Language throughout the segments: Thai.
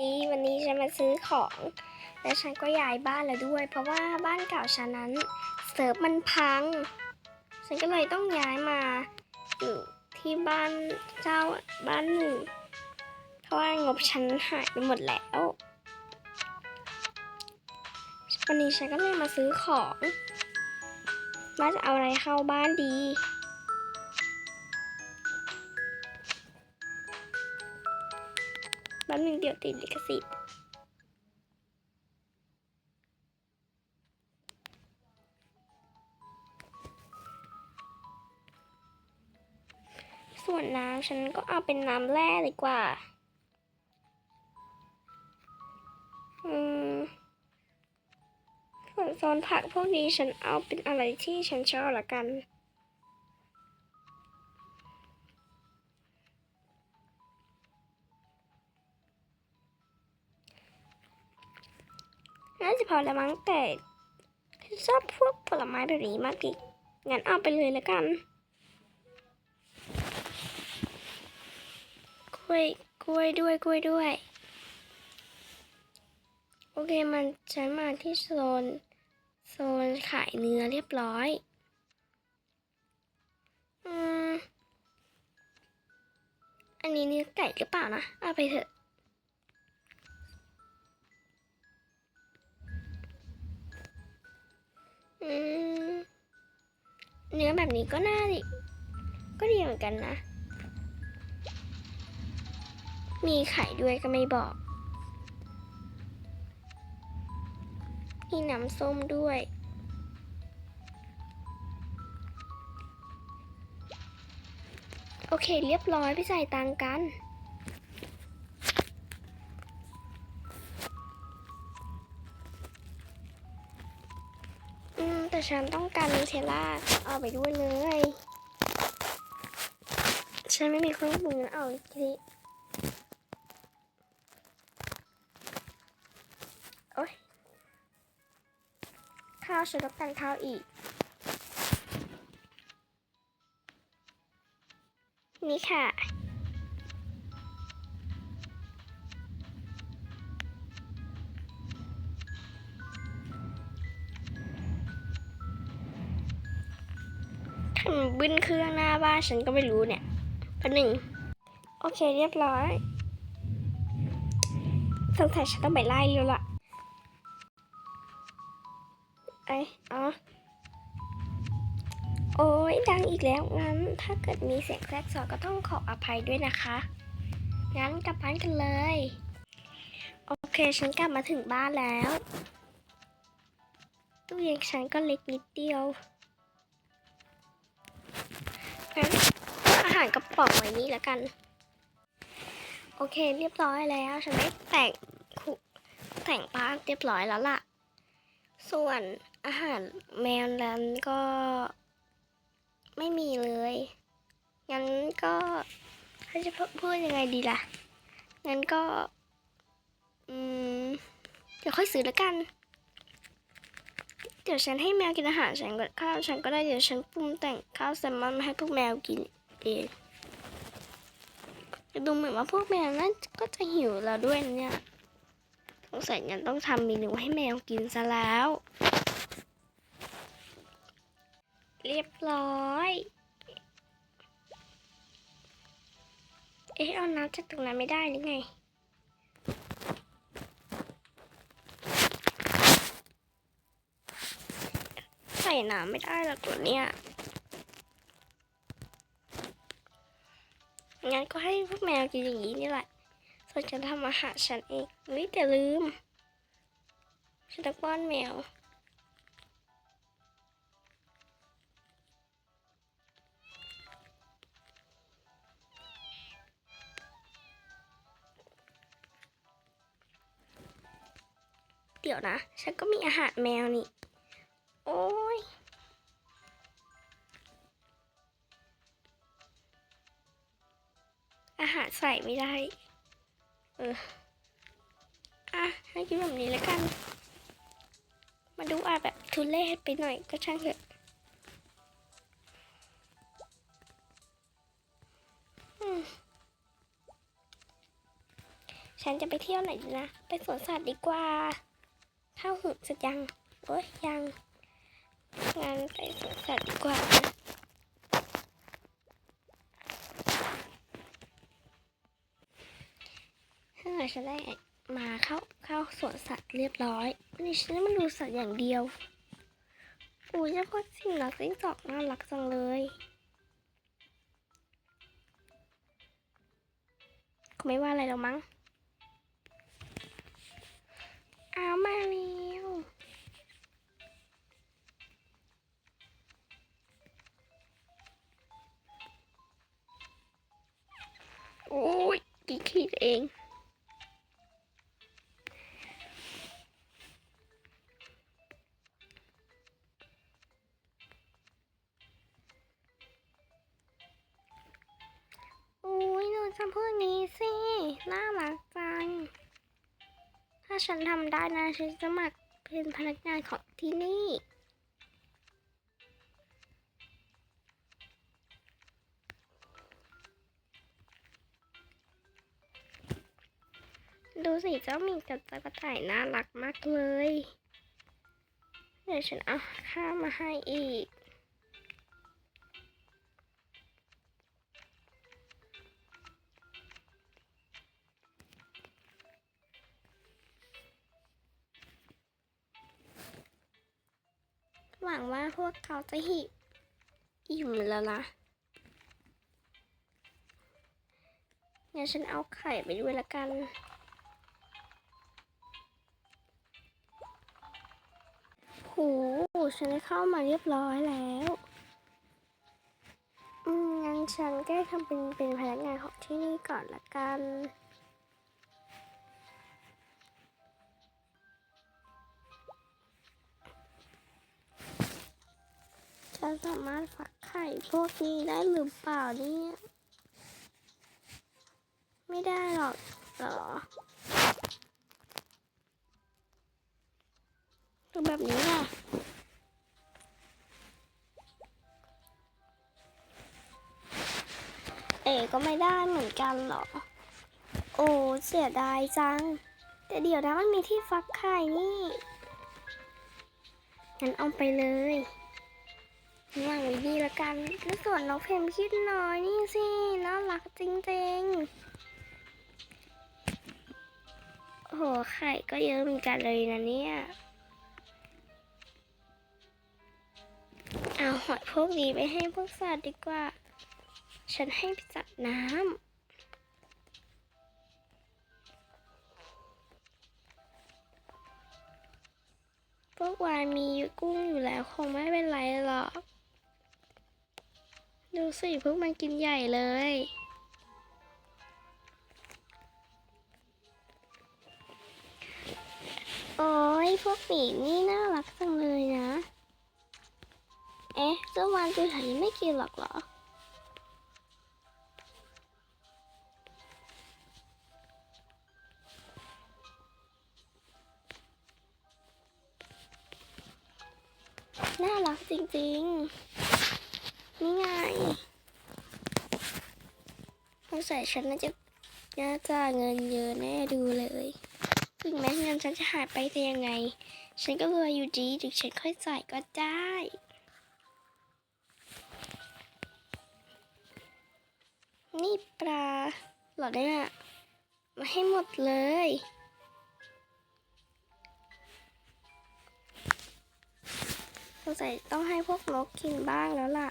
ดีวันนี้ฉันมาซื้อของ และฉันก็ย้ายบ้านแล้วด้วย เพราะว่าบ้านเก่าฉันนั้นเซิร์ฟมันพัง ฉันก็เลยต้องย้ายมาอยู่ที่บ้านเจ้าบ้านหนึ่งเพราะว่างบฉันหายไปหมดแล้ววันนี้ฉันก็เลยมาซื้อของว่าจะเอาอะไรเข้าบ้านดี บ้านหนึ่งเดี๋ยวติดลิขสิทธิ์ส่วนน้ำฉันก็เอาเป็นน้ำแร่ดีกว่า อืมส่วนโซนผักพวกนี้ฉันเอาเป็นอะไรที่ฉันชอบละกัน น่าจะพอแล้วมั้งแต่ชอบพวกผลไม้แบบนี้มากดิงั้นเอาไปเลยแล้วกันกล้วยกล้วยด้วยกล้วยด้วย โอเคมันฉันมาที่โซนโซนขายเนื้อเรียบร้อยอืมอันนี้เนื้อไก่หรือเปล่านะ เอาไปเถอะ เนื้อแบบนี้ก็น่าดิก็ดีเหมือนกันนะ มีไข่ด้วยก็ไม่บอก มีน้ำส้มด้วยโอเค เรียบร้อยไปจ่ายตังค์กัน ฉันต้องการนูเทลล่าเอาไปด้วยเลย ฉันไม่มีเครื่องปรุงนะเอาอีกทีโอ๊ยข้าวฉันต้องการข้าวอีก นี่ค่ะ บึ้นเครื่องหน้าบ้านฉันก็ไม่รู้เนี่ยประหนึ่งโอเคเรียบร้อยสงสัยฉันต้องไปไล่แล้วละไอยอ๋อโอ้ยดังอีกแล้วงั้นถ้าเกิดมีเสียงแทรกซ้อนก็ต้องขออภัยด้วยนะคะ งั้นกลับบ้านกันเลย โอเคฉันกลับมาถึงบ้านแล้วตู้เย็นฉันก็เล็กนิดเดียว งั้นอาหารกระป๋องไว้นี่แล้วกัน โอเคเรียบร้อยแล้วฉันได้แต่งคุแต่งบ้านเรียบร้อยแล้วล่ะ ส่วนอาหารแมวนั้นก็ ไม่มีเลยงั้นก็ถ้าจะพูดยังไงดีล่ะงั้นก็ อืม เดี๋ยวค่อยซื้อแล้วกัน ดี๋ยวฉันให้แมวกินอาหารฉันก็ข้าวฉันก็ได้เดี๋ยวฉันปรุงแต่งข้าวแซลมอนมาให้พวกแมวกินเองจะดูเหมือนว่าพวกแมวน่าก็จะหิวแล้วด้วยเนี่ยสงสัยงั้นต้องทำเมนูให้แมวกินซะแล้ว เรียบร้อย เอ๊ะเอาน้ำจากตรงนั้นไม่ได้หรือไง ส่น้ำไม่ได้หรอกตัวเนี้ยงั้นก็ให้พวกแมวกินอย่างนี้นี่แหละส่วนฉันทำอาหารฉันเองวิแต่ลืม ฉันต้องป้อนแมวเดี๋ยวนะ ฉันก็มีอาหารแมวนี่ ใส่ไม่ได้ เออ อะ ให้กินแบบนี้แล้วกัน มาดูอาแบบทุเรศไปหน่อยก็ช่างเถอะฉันจะไปเที่ยวไหนดีนะ ไปสวนสัตว์ดีกว่าข้าวหุบเสร็จยัง โอ้ยยังงั้นไปสวนสัตว์ดีกว่า นะฉันได้มาเข้าเข้าสวนสัตว์เรียบร้อยวันนี้ฉันมันดูสัตว์อย่างเดียวอู้ยเจ้าพ่อสิ่งหลักสิ่งสอกน่ารักจังเลยเขาไม่ว่าอะไรหรอกมั้งเอามาแล้วโอ้ยกี่ขีดเอง น่ารักจัง ถ้าฉันทำได้นะฉันจะมัครเป็นพนักงานของที่นี่ดูสิเจ้ามีกับจ้ากระต่ายน่ารักมากเลย เดี๋ยวฉันเอาข้ามาให้อีก ว่าพวกเขาจะหิอิ่มแล้วนะงั้นฉันเอาไข่ไปด้วยละกัน หู ฉันได้เข้ามาเรียบร้อยแล้วงั้นฉันก็ทำเป็นเป็นพนักงานของที่นี่ก่อนละกัน สามารถฟักไข่พวกนี้ได้หรือเปล่าเนี่ยไม่ได้หรอกเหรอคือแบบนี้ล่ะเอ๋ก็ไม่ได้เหมือนกันเหรอ โอ้เสียดายจัง แต่เดี๋ยวนะมันมีที่ฟักไข่นี่งั้นเอาไปเลย วางไว้ดีละกันแล้วส่วนน้องเพมคิดน้อยนี่สิน่ารักจริงๆ โอ้โหไข่ก็เยอะเหมือนกันเลยนะเนี่ย เอาหอยพวกนี้ไปให้พวกสัตว์ดีกว่า ฉันให้ไปจัดน้ำพวกวานมีกุ้งอยู่แล้วคงไม่เป็นไรหรอก ดูสิพวกมันกินใหญ่เลย โอ้ยพวกหมีนี่น่ารักจังเลยนะ เอ๊ะเจ้าวานตัวแถวนี้ไม่กินหรอกเหรอน่ารักจริงๆ นี่ไงสงสัยฉันน่าจะน่าจะเงินเยอะแน่ดูเลยถึงแม้เงินฉันจะหายไปแต่ยังไง ฉันก็รวยอยู่ดีถึงฉันค่อยจ่ายก็ได้นี่ปลาหรอเนี่ยมาให้หมดเลย สงสัยต้องให้พวกนกกินบ้างแล้วล่ะ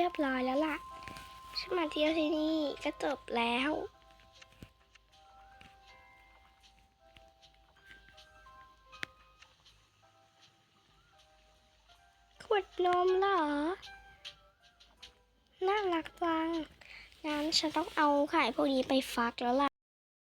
เรียบร้อยแล้วล่ะฉันมาเที่ยวที่นี่ก็จบแล้วขวดนมเหรอ น่ารักจังงั้นฉันต้องเอาไข่พวกนี้ไปฟักแล้วล่ะ